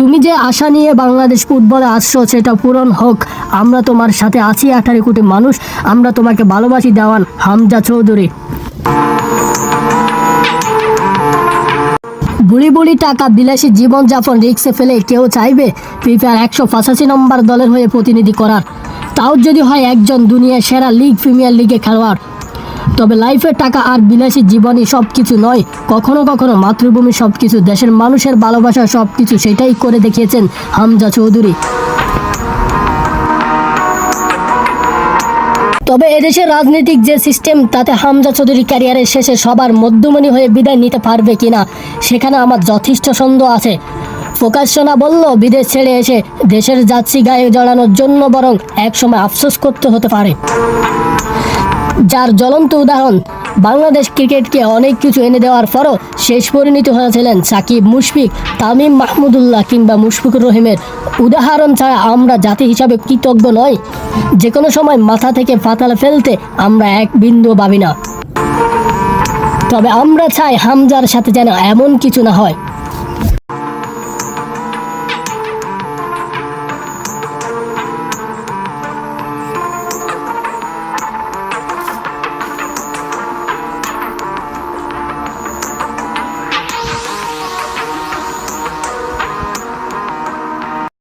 তুমি যে আশা নিয়ে বাংলাদেশ ফুটবলে আসছো সেটা পূরণ হোক। আমরা তোমার সাথে আছি, আঠারো কোটি মানুষ। আমরা তোমাকে ভালোবাসি, দেওয়ান হামজা চৌধুরী। বুড়ি বুড়ি টাকা বিলাসী জীবনযাপন রিক্সে ফেলে কেউ চাইবে? ফিফার একশো পঁচাশি নম্বর দলের হয়ে প্রতিনিধি করার। তাও যদি হয় একজন দুনিয়ার সেরা লিগ, প্রিমিয়ার লিগে খেলোয়াড়। তবে লাইফের টাকা আর বিলাসী জীবনই সব কিছু নয়। কখনো কখনো মাতৃভূমি সব কিছু দেশের মানুষের ভালোবাসা সব কিছু সেটাই করে দেখিয়েছেন হামজা চৌধুরী। তবে এদেশের রাজনৈতিক যে সিস্টেম, তাতে হামজা চৌধুরী ক্যারিয়ারের শেষে সবার মধ্যমণি হয়ে বিদায় নিতে পারবে কিনা, সেখানে আমার যথেষ্ট সন্দেহ আছে। প্রকাশনা বলল বিদেশ ছেড়ে এসে দেশের যাত্রী গায়ে জড়ানোর জন্য বরং একসময় আফসোস করতে হতে পারে। যার জ্বলন্ত উদাহরণ, বাংলাদেশ ক্রিকেটকে অনেক কিছু এনে দেওয়ার পরও শেষ পরিণত হয়েছিলেন সাকিব মুশফিক, তামিম মাহমুদুল্লাহ কিংবা মুশফিকুর রহিমের। উদাহরণ ছাড়া আমরা জাতি হিসাবে কৃতজ্ঞ নয় যে কোনো সময় মাথা থেকে পাতালে ফেলতে আমরা এক বিন্দু ভাবি না। তবে আমরা চাই হামজার সাথে যেন এমন কিছু না হয়।